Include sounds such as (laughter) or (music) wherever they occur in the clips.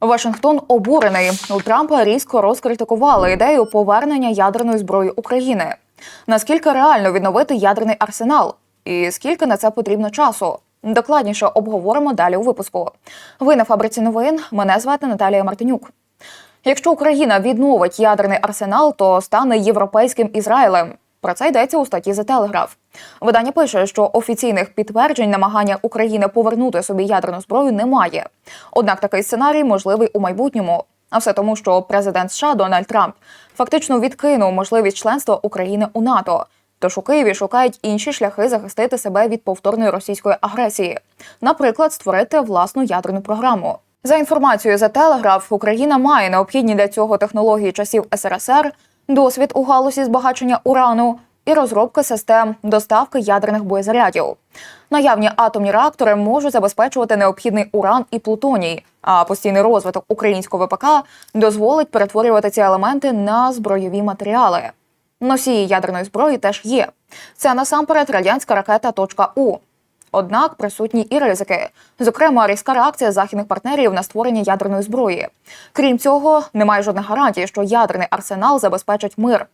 Вашингтон обурений. У Трампа різко розкритикували ідею повернення ядерної зброї України. Наскільки реально відновити ядерний арсенал? І скільки на це потрібно часу? Докладніше обговоримо далі у випуску. Ви на фабриці новин. Мене звати Наталія Мартинюк. Якщо Україна відновить ядерний арсенал, то стане європейським Ізраїлем. Про це йдеться у статті The Telegraph. Видання пише, що офіційних підтверджень намагання України повернути собі ядерну зброю немає. Однак такий сценарій можливий у майбутньому. А все тому, що президент США Дональд Трамп фактично відкинув можливість членства України у НАТО. Тож у Києві шукають інші шляхи захистити себе від повторної російської агресії, наприклад, створити власну ядерну програму. За інформацією The Telegraph, Україна має необхідні для цього технології часів СРСР, досвід у галузі збагачення урану і розробки систем доставки ядерних боєзарядів. Наявні атомні реактори можуть забезпечувати необхідний уран і плутоній. А постійний розвиток українського ВПК дозволить перетворювати ці елементи на збройові матеріали. Носії ядерної зброї теж є. Це насамперед радянська ракета «Точка «У». Однак присутні і ризики, зокрема, різка реакція західних партнерів на створення ядерної зброї. Крім цього, немає жодних гарантій, що ядерний арсенал забезпечить мир.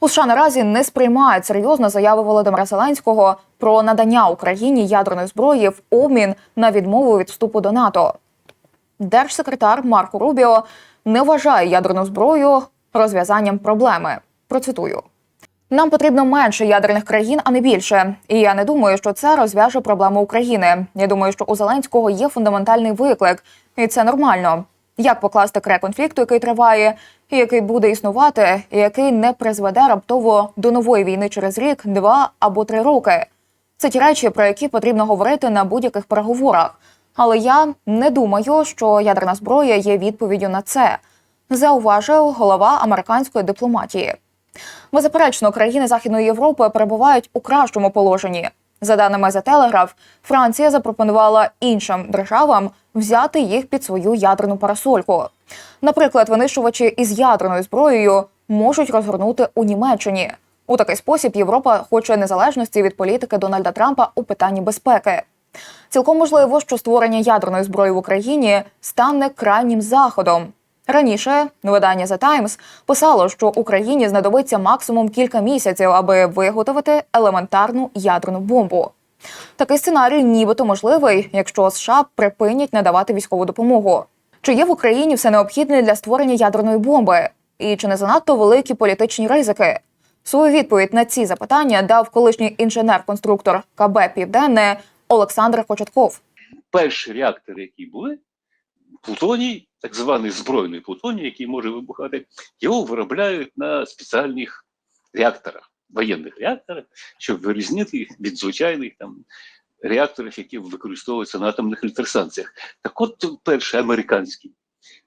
У США наразі не сприймають серйозно заяви Володимира Зеленського про надання Україні ядерної зброї в обмін на відмову від вступу до НАТО. Держсекретар Марко Рубіо не вважає ядерну зброю розв'язанням проблеми. Процитую. Нам потрібно менше ядерних країн, а не більше. І я не думаю, що це розв'яже проблему України. Я думаю, що у Зеленського є фундаментальний виклик, і це нормально. Як покласти край конфлікту, який триває, і який буде існувати, і який не призведе раптово до нової війни через рік, два або три роки. Це ті речі, про які потрібно говорити на будь-яких переговорах. Але я не думаю, що ядерна зброя є відповіддю на це, зауважив голова американської дипломатії. Беззаперечно, країни Західної Європи перебувають у кращому положенні. За даними The Telegraph, Франція запропонувала іншим державам взяти їх під свою ядерну парасольку. Наприклад, винищувачі із ядерною зброєю можуть розгорнути у Німеччині. У такий спосіб Європа хоче незалежності від політики Дональда Трампа у питанні безпеки. Цілком можливо, що створення ядерної зброї в Україні стане крайнім заходом. Раніше видання The Times писало, що Україні знадобиться максимум кілька місяців, аби виготовити елементарну ядерну бомбу. Такий сценарій нібито можливий, якщо США припинять надавати військову допомогу. Чи є в Україні все необхідне для створення ядерної бомби? І чи не занадто великі політичні ризики? Свою відповідь на ці запитання дав колишній інженер-конструктор КБ Південне Олександр Кочетков. Перші реактори, які були, плутоній, так званий збройний плутоній, який може вибухати, його виробляють на спеціальних реакторах, воєнних реакторах, щоб вирізнити їх від звичайних там реакторів, які використовуються на атомних електростанціях. Так от перші американські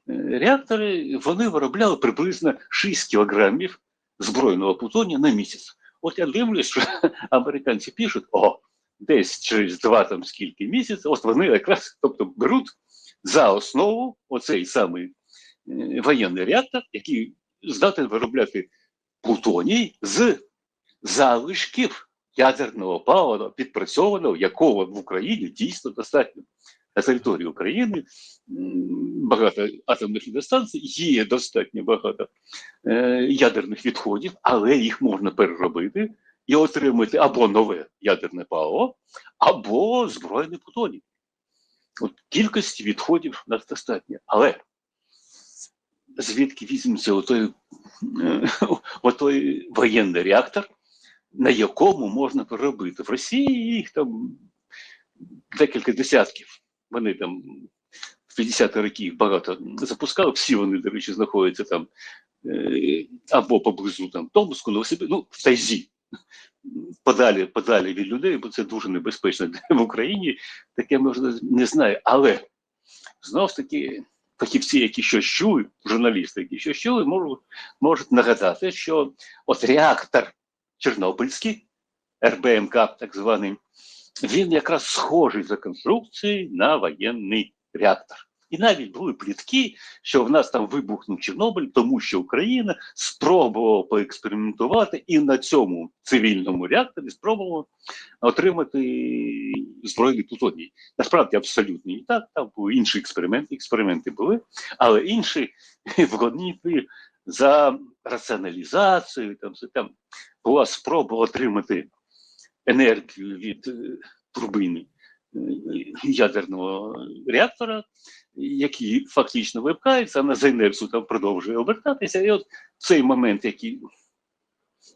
е, реактори вони виробляли приблизно 6 кілограмів збройного плутонія на місяць. От я дивлюсь, що (laughs) американці пишуть, о, десь через два там скільки місяців, от вони якраз тобто беруть за основу оцей самий е, воєнний реактор, який здатен виробляти плутоній з залишків ядерного палива, підпрацьованого, якого в Україні дійсно достатньо. На території України багато атомних електростанцій, є достатньо багато е, ядерних відходів, але їх можна переробити і отримати або нове ядерне паливо, або збройний плутоній. От кількості відходів достатньо. Але звідки візьметься отой, е, отой воєнний реактор, на якому можна переробити? В Росії їх там декілька десятків. Вони там в 50-ті роки багато запускали, всі вони, до речі, знаходяться там е, або поблизу там Томску, Новосибір, ну, в Тайзі. Подалі, подалі від людей, бо це дуже небезпечно в Україні. Таке можна не знаю. Але знов таки фахівці, які щось чують, журналісти, які щось чули, можуть, можуть нагадати, що от реактор Чорнобильський, РБМК, так званий, він якраз схожий за конструкцією на воєнний реактор. І навіть були плітки, що в нас там вибухнув Чорнобиль, тому що Україна спробувала поекспериментувати і на цьому цивільному реакторі спробувала отримати збройний плутоній. Насправді абсолютно не так. Там були інші експерименти, експерименти були, але інші (laughs) вони за раціоналізацією, там, там була спроба отримати енергію від е, турбини ядерного реактора, який фактично випкається, за інерцію там продовжує обертатися. І от в цей момент, який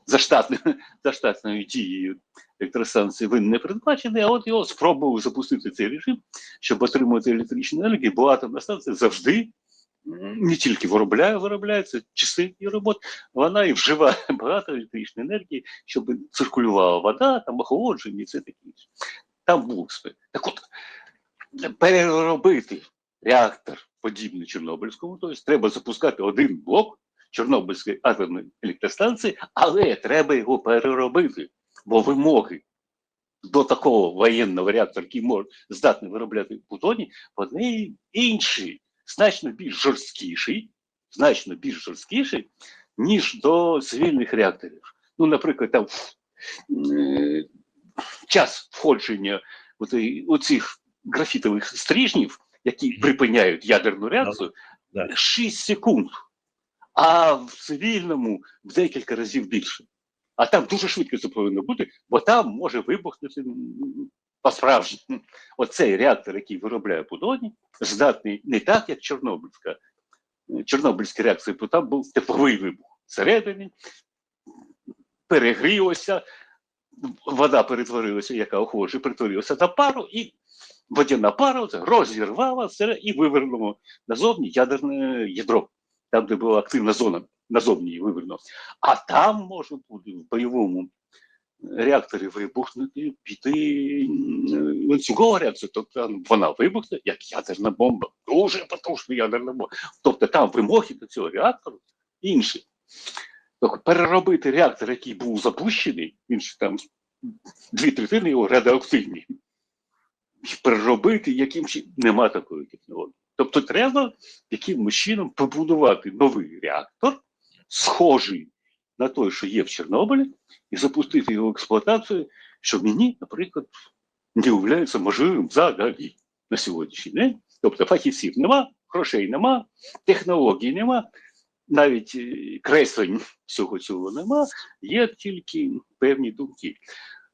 за, штатною, за штатною дією електростанції він не передбачений, а от його спробував запустити цей режим, щоб отримувати електричну енергію, бо атомна станція завжди не тільки виробляє, виробляє, це частина її робот, вона і вживає багато електричної енергії, щоб циркулювала вода, там охолодження і все таке. Там експеримент. Так от, переробити реактор подібний Чорнобильському, тобто треба запускати один блок Чорнобильської атомної електростанції, але треба його переробити, бо вимоги до такого воєнного реактора, який може здатний виробляти плутоній, вони інші, значно більш жорсткіші, значно більш жорсткіші, ніж до цивільних реакторів. Ну, наприклад, там е, час входження оцей- оцих графітових стрижнів, які припиняють ядерну реакцію, 6 секунд, а в цивільному в декілька разів більше. А там дуже швидко це повинно бути, бо там може вибухнути м, по-справжньому. Оцей реактор, який виробляє плутоній, здатний не так, як Чорнобильська. Чорнобильська реакція, бо там був тепловий вибух всередині, перегрілося, вода перетворилася, яка охоче, перетворилася на пару, і водяна пара розірвала це і вивернула назовні ядерне ядро, там, де була активна зона, назовні її вивернуло. А там може бути в бойовому реакторі вибухнути, піти ланцюгова реакція, тобто вона вибухне, як ядерна бомба, дуже потужна ядерна бомба. Тобто там вимоги до цього реактору інші. Переробити реактор, який був запущений, він ж там дві третини його радіоактивні, переробити яким чи нема такої технології. Тобто треба якимось чином побудувати новий реактор, схожий на той, що є в Чорнобилі, і запустити його в експлуатацію, що мені, наприклад, не являється можливим взагалі на сьогоднішній день. Тобто фахівців нема, грошей нема, технологій нема, навіть е, креслень (laughs) всього цього нема, є тільки певні думки.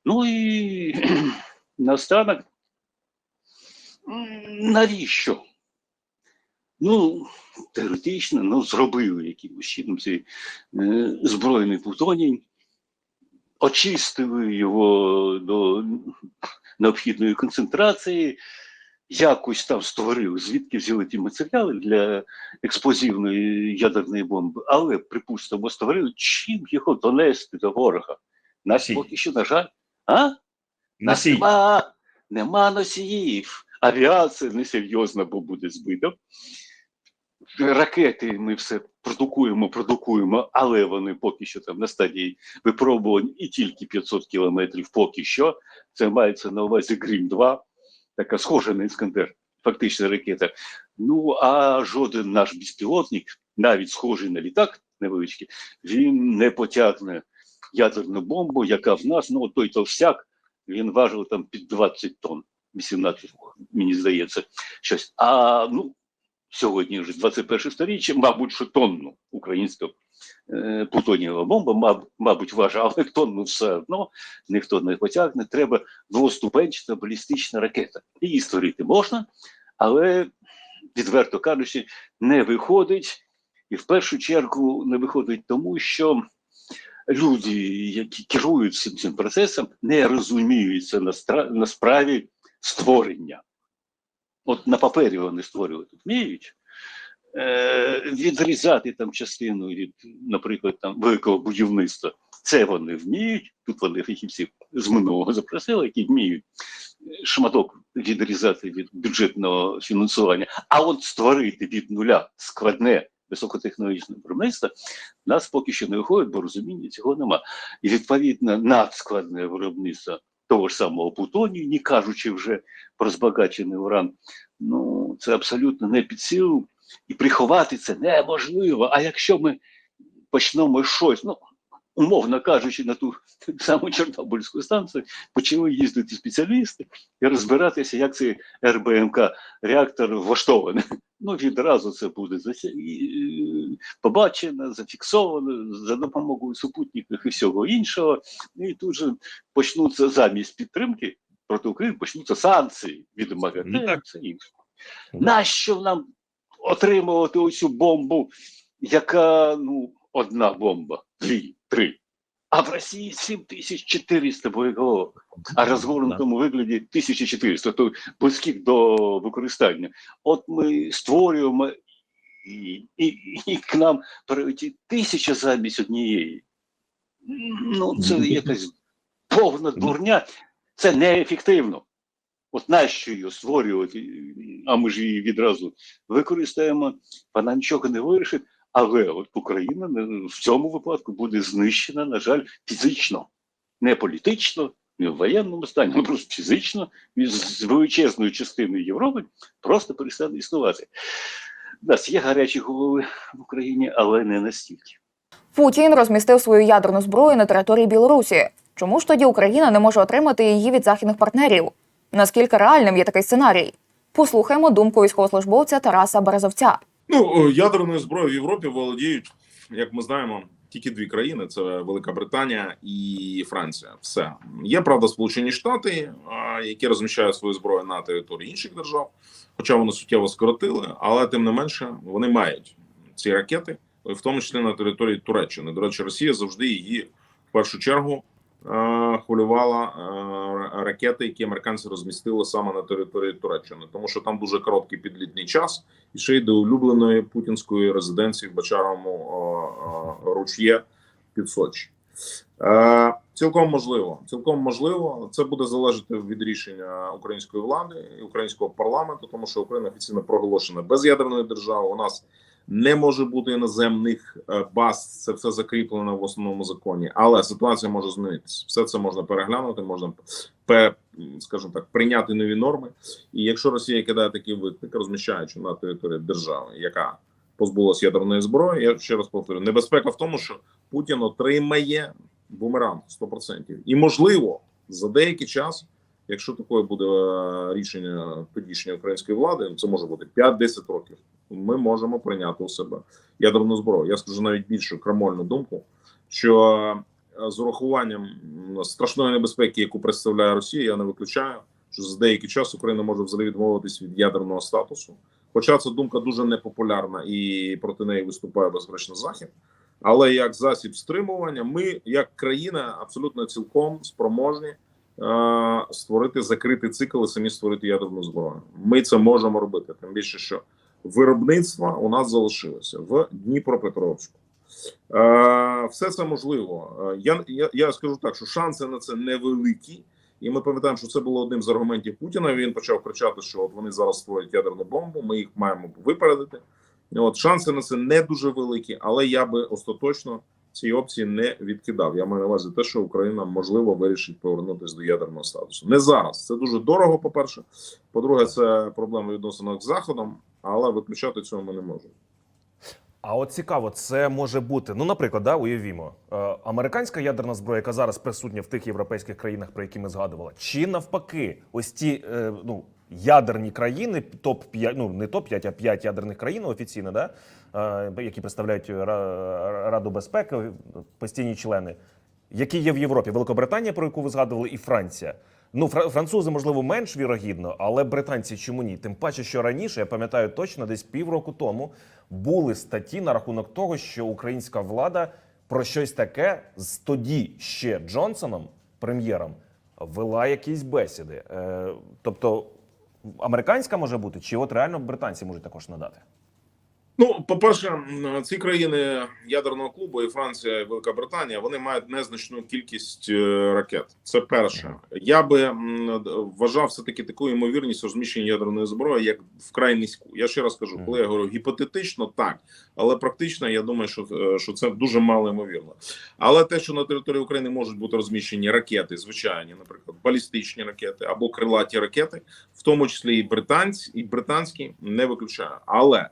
Ну і (clears throat) наостанок, навіщо? Ну, теоретично, ну, зробили якимось чином цей е, збройний плутоній, очистили його до необхідної концентрації, якось там створили, звідки взяли ті матеріали для експлозивної ядерної бомби, але, припустимо, створили, чим його донести до ворога. Нас поки що, на жаль, а? Нас Нема, нема носіїв. Авіація несерйозна, бо буде збита. Ракети ми все продукуємо, продукуємо, але вони поки що там на стадії випробувань і тільки 500 кілометрів поки що. Це мається на увазі Грім 2, така схожа на Іскандер, фактично ракета. Ну а жоден наш безпілотник, навіть схожий на літак невеличкий, він не потягне ядерну бомбу, яка в нас, ну той товсяк, він важив там під 20 тонн, 18, мені здається, щось. А ну, сьогодні вже 21 сторіччя, мабуть, що тонну українська е, плутонієва бомба, маб, мабуть, важить, але тонну все одно ніхто не потягне. Треба двоступенчата балістична ракета. Її створити можна, але, відверто кажучи, не виходить. І в першу чергу не виходить тому, що люди, які керують цим, цим процесом, не розуміються на, на справі створення. От на папері вони створювати вміють. Е, відрізати там частину від, наприклад, там великого будівництва. Це вони вміють. Тут вони фахівців з минулого запросили, які вміють шматок відрізати від бюджетного фінансування. А от створити від нуля складне високотехнологічне виробництво нас поки що не виходить, бо розуміння цього нема. І відповідно надскладне виробництво того ж самого плутонію, не кажучи вже про збагачений уран. Ну, це абсолютно не під силу. І приховати це неможливо. А якщо ми почнемо щось, ну, умовно кажучи, на ту саму Чорнобильську станцію, почали їздити спеціалісти і розбиратися, як цей РБМК реактор влаштований. Ну, відразу це буде побачено, зафіксовано за допомогою супутників і всього іншого. І тут же почнуться замість підтримки проти України, почнуться санкції від МАГАТЕ Ну, так. все інше. Нащо нам отримувати оцю бомбу, яка ну, одна бомба, дві, три. А в Росії 7400 боєголовок, а розгорнутому вигляді 1400, то близьких до використання. От ми створюємо і, і, і к нам прилетить тисяча замість однієї. Ну, це якась повна дурня, це неефективно. От нащо її створювати, а ми ж її відразу використаємо, вона нічого не вирішить. Але от Україна в цьому випадку буде знищена, на жаль, фізично, не політично, не в воєнному стані, а просто фізично, з величезною частиною Європи просто перестане існувати. У нас є гарячі голови в Україні, але не настільки. Путін розмістив свою ядерну зброю на території Білорусі. Чому ж тоді Україна не може отримати її від західних партнерів? Наскільки реальним є такий сценарій? Послухаємо думку військовослужбовця Тараса Березовця. Ну, о, ядерною зброєю в Європі володіють, як ми знаємо, тільки дві країни: це Велика Британія і Франція. Все є правда, Сполучені Штати, які розміщають свою зброю на території інших держав, хоча вони суттєво скоротили, але тим не менше вони мають ці ракети, в тому числі на території Туреччини. До речі, Росія завжди її в першу чергу е, хвилювала ракети, які американці розмістили саме на території Туреччини, тому що там дуже короткий підлітний час і ще й до улюбленої путінської резиденції в Бачаровому руч'є під Сочі. Цілком можливо. Цілком можливо. Це буде залежати від рішення української влади і українського парламенту, тому що Україна офіційно проголошена без'ядерною державою. У нас не може бути іноземних е, баз. Це все закріплено в основному законі, але ситуація може змінитися. Все це можна переглянути, можна скажімо так, прийняти нові норми. І якщо Росія кидає такий виклик, розміщаючи на території держави, яка позбулася ядерної зброї, я ще раз повторю, небезпека в тому, що Путін отримає бумеранг 100%. І можливо, за деякий час, якщо таке буде е, рішення тодішньої української влади, це може бути 5-10 років. Ми можемо прийняти у себе ядерну зброю. Я скажу навіть більшу крамольну думку, що е, з урахуванням страшної небезпеки, яку представляє Росія, я не виключаю, що за деякий час Україна може взагалі відмовитись від ядерного статусу. Хоча ця думка дуже непопулярна і проти неї виступає безперечно захід. Але як засіб стримування, ми, як країна, абсолютно цілком спроможні е, створити закритий цикл і самі створити ядерну зброю. Ми це можемо робити. Тим більше, що виробництва у нас залишилося в Дніпропетровську. Е, все це можливо. Е, я, я, я скажу так, що шанси на це невеликі. І ми пам'ятаємо, що це було одним з аргументів Путіна. Він почав кричати, що от вони зараз створять ядерну бомбу. Ми їх маємо випередити. От шанси на це не дуже великі, але я би остаточно ці опції не відкидав. Я маю на увазі те, що Україна можливо вирішить повернутися до ядерного статусу. Не зараз. Це дуже дорого. По перше, по-друге, це проблема відносинок з заходом, але виключати цього ми не можемо. А от цікаво, це може бути. Ну, наприклад, да, уявімо, е, американська ядерна зброя, яка зараз присутня в тих європейських країнах, про які ми згадували, чи навпаки, ось ті е, ну, ядерні країни, топ 5 ну не топ 5 а 5 ядерних країн офіційно, да, е, які представляють Раду безпеки, постійні члени, які є в Європі, Великобританія, про яку ви згадували, і Франція. Ну, фра- французи, можливо, менш вірогідно, але британці чому ні? Тим паче, що раніше, я пам'ятаю точно, десь півроку тому були статті на рахунок того, що українська влада про щось таке з тоді ще Джонсоном, прем'єром, вела якісь бесіди. Е, тобто, американська може бути, чи от реально британці можуть також надати? Ну, по-перше, ці країни ядерного клубу, і Франція, і Велика Британія, вони мають незначну кількість е, ракет. Це перше. Я би вважав все таки таку ймовірність розміщення ядерної зброї як вкрай низьку. Я ще раз кажу, коли я говорю гіпотетично, так, але практично я думаю, що, е, що це дуже мало ймовірно. Але те, що на території України можуть бути розміщені ракети, звичайні, наприклад, балістичні ракети або крилаті ракети, в тому числі і британці, і британські, не виключаю. Але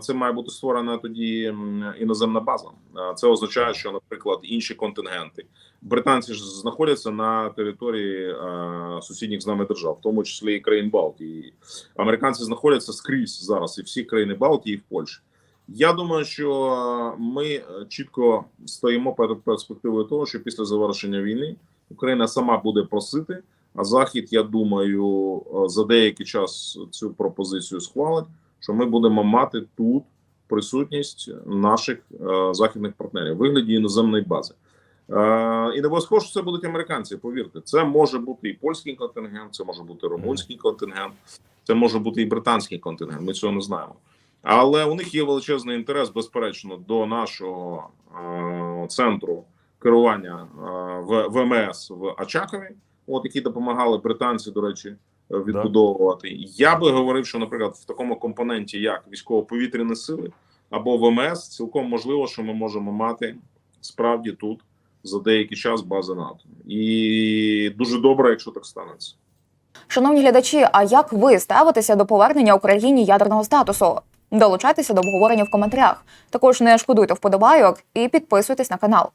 це має бути створена тоді іноземна база. Е, Це означає, що, наприклад, інші контингенти британці ж знаходяться на території е, сусідніх з нами держав, в тому числі і країн Балтії. Американці знаходяться скрізь зараз, і всі країни Балтії, і в Польщі. Я думаю, що ми е, чітко стоїмо перед перспективою того, що після завершення війни Україна сама буде просити. А захід, я думаю, е, за деякий час цю пропозицію схвалить що ми будемо мати тут присутність наших е, західних партнерів вигляді іноземної бази. Е, і не обов'язково, що це будуть американці. Повірте, це може бути і польський контингент, це може бути румунський контингент, це може бути і британський контингент. Ми цього не знаємо. Але у них є величезний інтерес, безперечно, до нашого е, центру керування е, в ВМС в Очакові, от які допомагали британці, до речі, відбудовувати. Я би говорив, що, наприклад, в такому компоненті, як військово-повітряні сили або ВМС, цілком можливо, що ми можемо мати справді тут за деякий час бази НАТО, і дуже добре, якщо так станеться. Шановні глядачі, а як ви ставитеся до повернення Україні ядерного статусу? Долучайтеся до обговорення в коментарях. Також не шкодуйте вподобайок і підписуйтесь на канал.